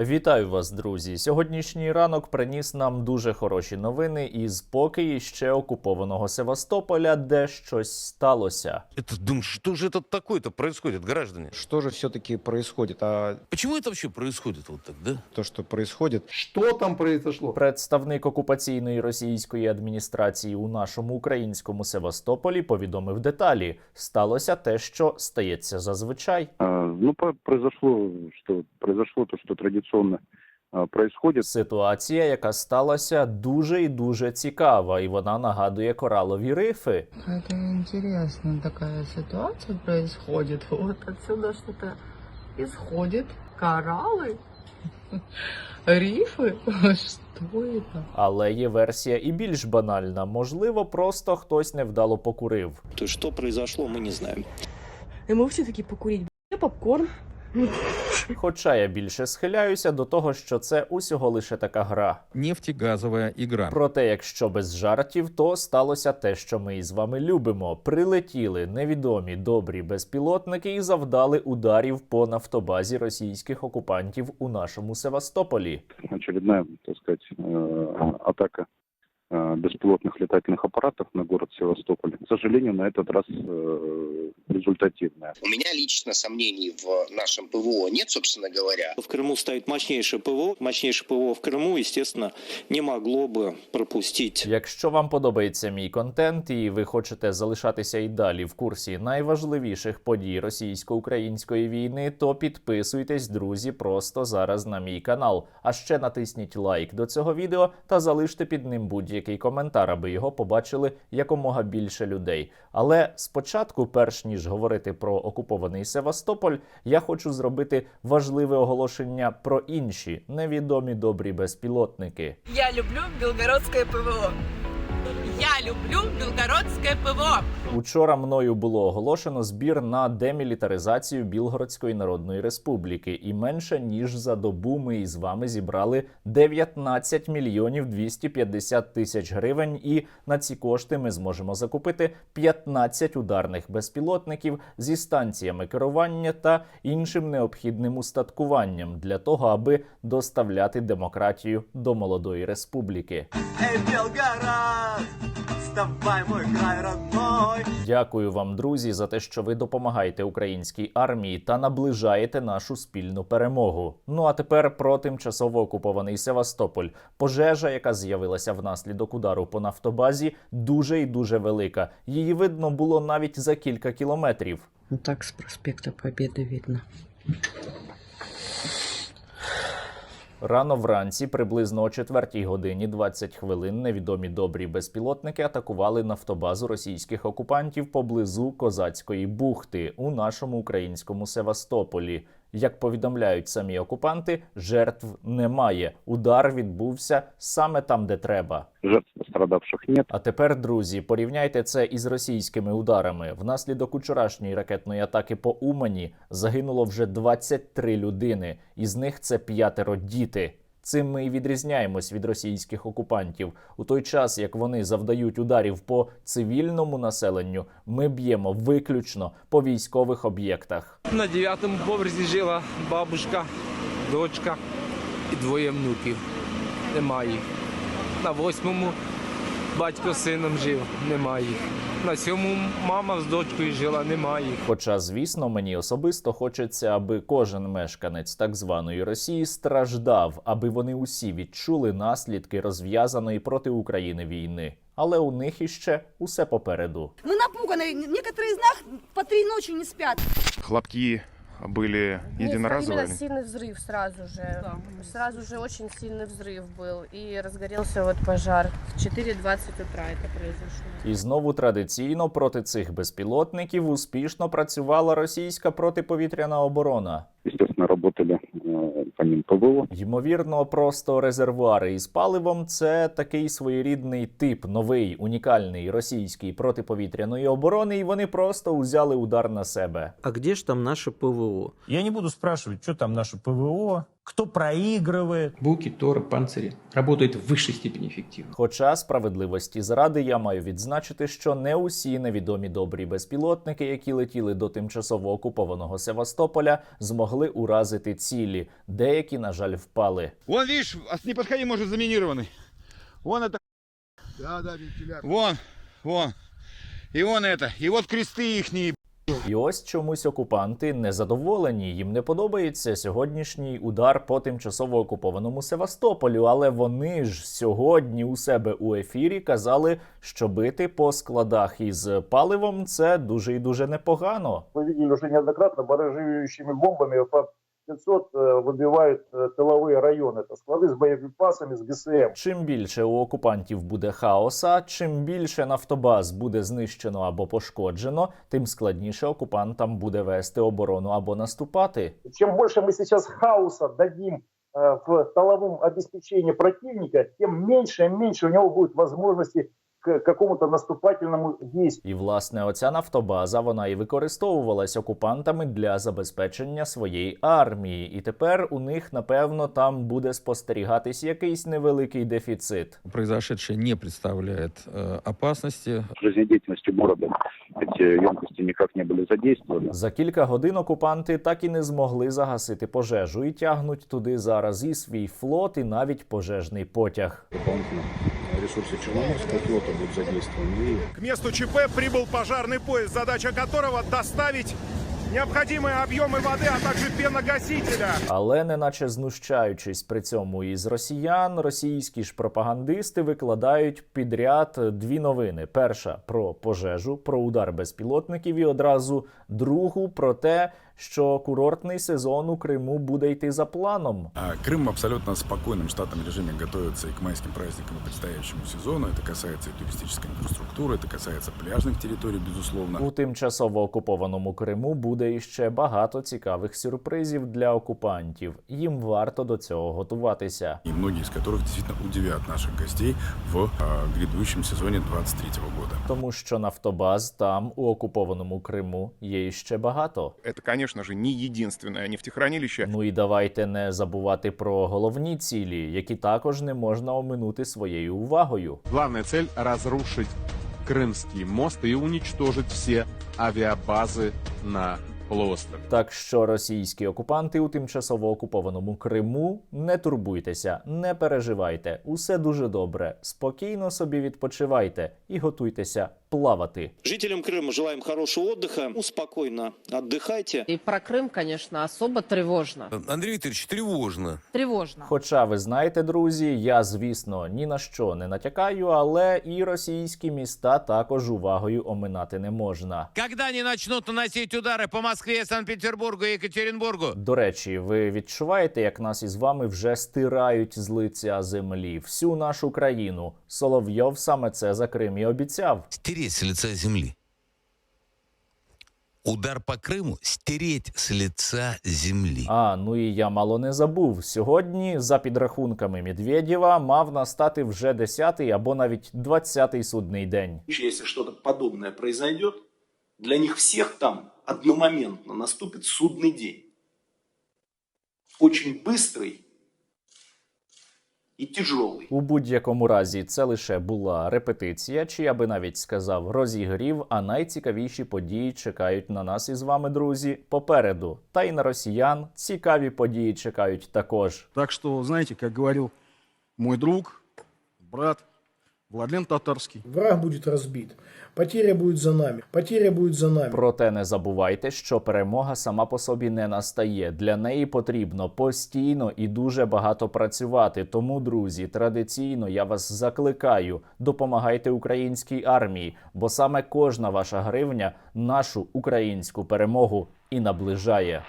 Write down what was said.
Вітаю вас, друзі! Сьогоднішній ранок приніс нам дуже хороші новини із поки ще окупованого Севастополя, де щось сталося. Это, думаю, что же это такое-то происходит, граждане? Что же все-таки происходит? А Почему это вообще происходит вот так, да? то, что происходит, Что там произошло? Представник окупаційної російської адміністрації у нашому українському Севастополі повідомив деталі. Сталося те, що стається зазвичай. А, Ну, по- произошло, что произошло то, что традиционно а, происходит. Ситуація, яка сталася, дуже і дуже цікава, і вона нагадує коралові рифи. Это интересная такая ситуация происходит. Вот отсюда что-то исходит. Кораллы? Рифы? Что это? Але є версія і більш банальна. Можливо, просто хтось невдало покурив. То есть что произошло, мы не знаем. И мы все таки покурить б***ь, попкорн. Хоча я більше схиляюся до того, що це усього лише така гра. нефтегазовая игра. Проте, якщо без жартів, то сталося те, що ми із вами любимо. Прилетіли невідомі добрі безпілотники і завдали ударів по нафтобазі російських окупантів у нашому Севастополі. Очередная, так сказать, э, атака беспилотных летательных аппаратов на город Севастополь. К сожалению, на этот раз э, результативная. У меня лично сомнений в нашем ПВО нет, собственно говоря. В Крыму стоит мощнейшее ПВО. Мощнейшее ПВО в Крыму, естественно, не могло бы пропустить Якщо вам подобається мій контент і ви хочете залишатися і далі в курсі найважливіших подій російсько-української війни, то підписуйтесь, друзі, просто зараз на мій канал. А ще натисніть лайк до цього відео та залиште під ним будь-який коментар, аби його побачили якомога більше людей. Але спочатку, перш ніж говорити про окупований Севастополь, я хочу зробити важливе оголошення про інші невідомі добрі безпілотники. Я люблю білгородське ПВО. Люблю белгородское ПВО. Учора мною було оголошено збір на демілітаризацію Білгородської Народної Республіки, і менше ніж за добу ми із вами зібрали 19 мільйонів 250 тисяч гривень. І на ці кошти ми зможемо закупити 15 ударних безпілотників зі станціями керування та іншим необхідним устаткуванням для того, аби доставляти демократію до молодої республіки. Дякую вам, друзі, за те, що ви допомагаєте українській армії та наближаєте нашу спільну перемогу. Ну а тепер про тимчасово окупований Севастополь. Пожежа, яка з'явилася внаслідок удару по нафтобазі, дуже і дуже велика. Її видно було навіть за кілька кілометрів. Ну так с проспекта Победы видно. Рано вранці, приблизно о 4 годині 20 хвилин, невідомі добрі безпілотники атакували нафтобазу російських окупантів поблизу Козацької бухти у нашому українському Севастополі. Як повідомляють самі окупанти, жертв немає. Удар відбувся саме там, де треба. Жертв пострадавших нет. А тепер, друзі, порівняйте це із російськими ударами. Внаслідок учорашньої ракетної атаки по Умані загинуло вже 23 людини, із них це п'ятеро діти. Цим ми і відрізняємось від російських окупантів. У той час, як вони завдають ударів по цивільному населенню, ми б'ємо виключно по військових об'єктах. На дев'ятому поверсі жила бабушка, дочка і двоє внуків. Немає їх. На восьмому батько з сином жив, немає їх. На сьомому мама з дочкою жила, немає їх. Хоча, звісно, мені особисто хочеться, аби кожен мешканець так званої Росії страждав, аби вони усі відчули наслідки розв'язаної проти України війни. Але у них іще усе попереду. Мы напуганы. Некоторые из нас по три ночи не спят. Хлопки были единоразовые? Именно сильный взрыв сразу же. Сразу же очень сильный взрыв был. И разгорелся вот пожар. В 4.20 утра это произошло. І знову традиційно проти цих безпілотників успішно працювала російська протиповітряна оборона. Естественно, работали э, по ним ПВО. Ймовірно, просто резервуари із паливом це такий своєрідний тип новий, унікальний російський протиповітряної оборони, і вони просто узяли удар на себе. А де ж там наше ПВО? Я не буду спрашивать, що там наше ПВО, кто проигрывает. Буки, торы, панцири работают в высшей степени эффективно. Хоча справедливості заради я маю відзначити, що не усі невідомі добрі безпілотники, які летіли до тимчасово окупованого Севастополя, змогли уразити цілі. Деякі, на жаль, впали. Вон, видишь, не подходи, может, заминированный. Вон это. Да, да, вентилятор. Вон, вон. И вон это. И вот кресты ихние. І ось чомусь окупанти незадоволені. Їм не подобається сьогоднішній удар по тимчасово окупованому Севастополю. Але вони ж сьогодні у себе у ефірі казали, що бити по складах із паливом це дуже і дуже непогано. Ми видели вже неоднократно баражирующими бомбами по 500 э, выбивают э, тыловые районы. Это склады с боеприпасами, с ГСМ. Чим більше у окупантів буде хаоса, чим більше нафтобаз буде знищено або пошкоджено, тим складніше окупантам буде вести оборону або наступати. Чем больше мы сейчас хаоса дадим э, в тыловом обеспечении противника, тем меньше и меньше у него будет возможности к какому-то наступательному действию. І власне оця нафтобаза вона і використовувалась окупантами для забезпечення своєї армії. І тепер у них напевно там буде спостерігатись якийсь невеликий дефіцит. Произошедшее не представляет э, опасности. Жизнедеятельностью города эти емкости никак не были задействованы. За кілька годин окупанти так і не змогли загасити пожежу і тягнуть туди зараз і свій флот, і навіть пожежний потяг. Дополнительно ресурсы Черноморского флота будут задействованы. И К месту ЧП прибыл пожарный поезд, задача которого доставить необходимые объемы воды, а также пеногасителя. Але неначе знущаючись при цьому із росіян, російські ж пропагандисти викладають підряд дві новини: перша про пожежу, про удар безпілотників, і одразу другу про те, що курортний сезон у Криму буде йти за планом. Крым в абсолютно спокойном штатном режиме готовится и к майским праздникам, и предстоящему сезону. Это касается и туристической инфраструктуры, это касается пляжных территорий, безусловно. У тимчасово окупованому Криму буде іще багато цікавих сюрпризів для окупантів. Їм варто до цього готуватися. И многие из которых действительно удивят наших гостей в э, грядущем сезоне 23 года. Тому що нафтобаз там у окупованому Криму є іще багато. Это, конечно же, не единственное нефтехранилище. Ну і давайте не забувати про головні цілі, які також не можна оминути своєю увагою. Главная цель – разрушить Крымский мост и уничтожить все авиабазы на полуострове. Так що російські окупанти у тимчасово окупованому Криму не турбуйтеся, не переживайте, усе дуже добре. Спокійно собі відпочивайте і готуйтеся плавати. Жителям Крыма желаем хорошего отдыха. Ну, спокойно отдыхайте. И про Крым, конечно, особо тревожно. Андрей Викторович, тревожно. Тревожно. Хоча ви знаєте, друзі, я звісно ні на що не натякаю, але і російські міста також увагою оминати не можна. Когда они начнут наносить удары по Москве, Санкт-Петербургу и Екатеринбургу? До речі, ви відчуваєте, як нас із вами вже стирають з лиця землі всю нашу країну. Соловйов саме це за Крим і обіцяв. Стереть с лица земли. Удар по Крыму – стереть с лица земли. А ну і я мало не забув. Сьогодні, за підрахунками Медведєва, мав настати вже 10-й або навіть 20-й судний день. Если что-то подобное произойдет, для них всех там одномоментно наступит судный день. Очень быстрый и тяжелый. У будь-якому разі це лише була репетиція, чи я би навіть сказав розігрів. А найцікавіші події чекають на нас із вами, друзі, попереду. Та й на росіян цікаві події чекають також. Так что, знаете, как говорил мой друг, брат Владлен Татарский, Враг будет разбит. Потеря будет за нами. Потеря будет за нами. Проте не забувайте, що перемога сама по собі не настає. Для неї потрібно постійно і дуже багато працювати. Тому, друзі, традиційно я вас закликаю: допомагайте українській армії, бо саме кожна ваша гривня нашу українську перемогу і наближає.